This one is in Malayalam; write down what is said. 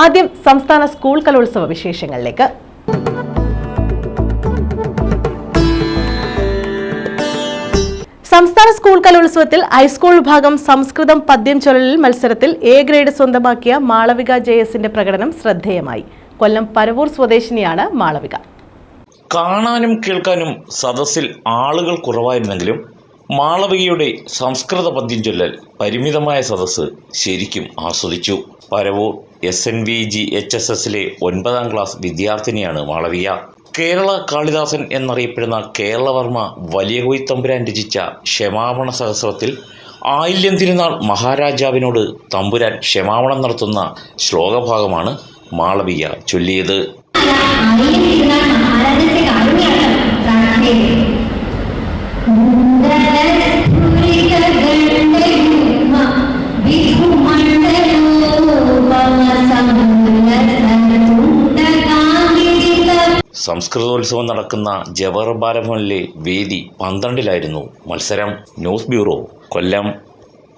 ആദ്യം സംസ്ഥാന സ്കൂൾ കലോത്സവ വിശേഷങ്ങളിലേക്ക്. സംസ്ഥാന സ്കൂൾ കലോത്സവത്തിൽ ഹൈസ്കൂൾ വിഭാഗം സംസ്കൃതം പദ്യം ചൊല്ലൽ മത്സരത്തിൽ എ ഗ്രേഡ് സ്വന്തമാക്കിയ മാളവിക ജെ എസിന്റെ പ്രകടനം ശ്രദ്ധേയമായി. കൊല്ലം പരവൂർ സ്വദേശിനിയാണ് മാളവിക. കാണാനും കേൾക്കാനും സദസ്സിൽ ആളുകൾ കുറവായിരുന്നെങ്കിലും മാളവികയുടെ സംസ്കൃത പദ്യം ചൊല്ലൽ പരിമിതമായ സദസ്സ് ശരിക്കും ആസ്വദിച്ചു. Paravur S N V G H S എസിലെ ഒൻപതാം ക്ലാസ് വിദ്യാർത്ഥിനിയാണ് മാളവിയ. കേരള കാളിദാസൻ എന്നറിയപ്പെടുന്ന കേരളവർമ്മ വലിയ കൊയ്ത്തമ്പുരാൻ രചിച്ച ക്ഷമാപണ സഹസ്രത്തിൽ ആയില്യം തിരുനാൾ മഹാരാജാവിനോട് തമ്പുരാൻ ക്ഷമാപണം നടത്തുന്ന ശ്ലോകഭാഗമാണ് മാളവിയ ചൊല്ലിയത്. സംസ്കൃതോത്സവം നടക്കുന്ന ജവഹർ ബാലഭവനിലെ വേദി പന്ത്രണ്ടിലായിരുന്നു. മത്സരം ന്യൂസ് ബ്യൂറോ കൊല്ലം.